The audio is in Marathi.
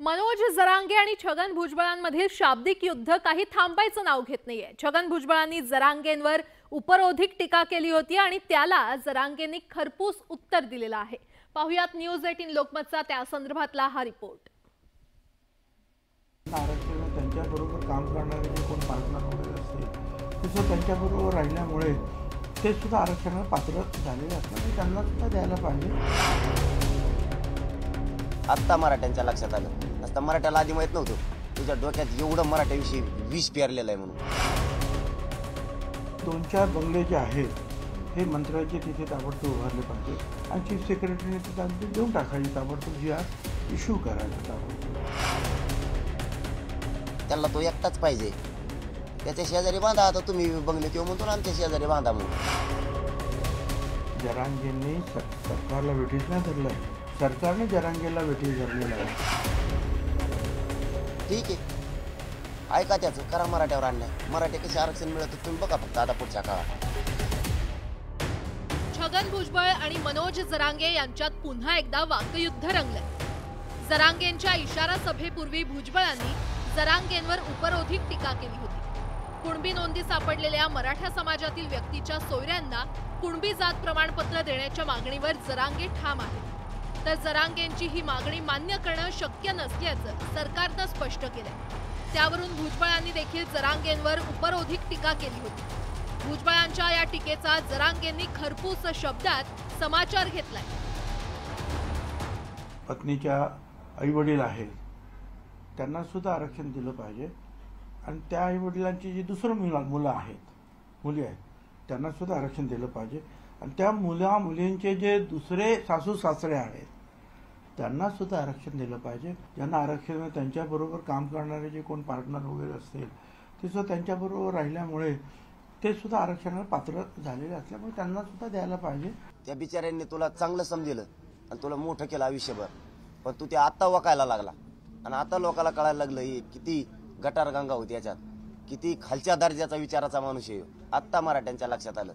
मनोज जरांगे आणि छगन भुजबळांमधील शाब्दिक युद्ध काही थांबायचं नाव घेत नाहीये. छगन भुजबळांनी जरांगेंवर उपरोधिक टीका केली होती आणि त्याला जरांगेंनी खरपूस उत्तर दिलेलं आहे. पाहुयात न्यूज एटीन लोकमतचा त्या संदर्भातला हा रिपोर्ट. त्यांच्याबरोबर काम करणारे जे कोण पार्टनर वगैरे असतील ते सुद्धा त्यांच्याबरोबर राहिल्यामुळे ते सुद्धा आरक्षणाला पात्र झालेले असतात त्यांना सुद्धा द्यायला पाहिजे. आत्ता मराठ्यांच्या लक्षात आलं. नसता मराठ्याला आधी माहीत नव्हतं. तुझ्या डोक्यात एवढं मराठ्याविषयी विष पेरलेलं आहे म्हणून. दोन चार बंगले जे आहेत हे मंत्र्याचे तिथे ताबडतोब उभारले पाहिजे. आणि चीफ सेक्रेटरीने ते ताबडतोब देऊन टाकायची ताबडतोब जी आज इश्यू करायला ताबडतोब. त्याला तो एकटाच पाहिजे. त्याच्या शेजारी बांधा आता तुम्ही बंगले किंवा म्हणतो आमच्या शेजारी बांधा म्हणून. जरांगेंनी सर- सरकारला वेठीस नाही धरलं सरकारने जरांगेला वेठीस धरलेलं आहे. ठीक आहे. ऐका त्याचं करा मराठ्यावर अन्याय. मराठी कसे आरक्षण मिळत तुम्ही बघा फक्त आता पुढच्या काळात. छगन भुजबळ आणि मनोज जरांगे यांच्यात पुन्हा एकदा वाकयुद्ध रंगलंय जरांगेंच्या इशारा सभेपूर्वी भुजबळांनी जरांगेंवर उपरोधिक टीका केली होती. कुणबी नोंदी सापडलेल्या मराठा समाजातील व्यक्तीच्या सोयऱ्यांना कुणबी जात प्रमाणपत्र देण्याच्या मागणीवर जरांगे ठाम आहेत. तर जरांगेंची ही मागणी मान्य करणं शक्य नसल्याचं सरकारनं स्पष्ट केलंय. त्यावरून भुजबळांनी देखील जरांगेंवर उपरोधिक टीका केली होती. भुजबळांच्या या टीकेचा जरांगेंनी खरपूस शब्दात समाचार घेतलाय. पत्नीच्या आईवडील आहेत. त्यांना सुद्धा आरक्षण दिलं पाहिजे. आणि त्या आईवडिलांची जी दुसरं मुलं मुलं आहेत मुली आहेत त्यांना सुद्धा आरक्षण दिलं पाहिजे. आणि त्या मुला मुलींचे जे दुसरे सासू सासरे आहेत त्यांना सुद्धा आरक्षण दिलं पाहिजे. ज्यांना आरक्षण त्यांच्याबरोबर काम करणारे जे कोण पार्टनर वगैरे असतील ते सुद्धा त्यांच्याबरोबर राहिल्यामुळे ते सुद्धा आरक्षणाला पात्र झालेले असल्यामुळे त्यांना सुद्धा द्यायला पाहिजे. त्या बिचाऱ्यांनी तुला चांगलं समजलं आणि तुला मोठं केलं आयुष्यभर. पण तू ते आत्ता वकायला लागला. आणि आता लोकांना कळायला लागलं हे किती गटारगंगा होती याच्यात. किती खालच्या दर्जाचा विचाराचा माणूस आहे. आत्ता मराठ्यांच्या लक्षात आलं.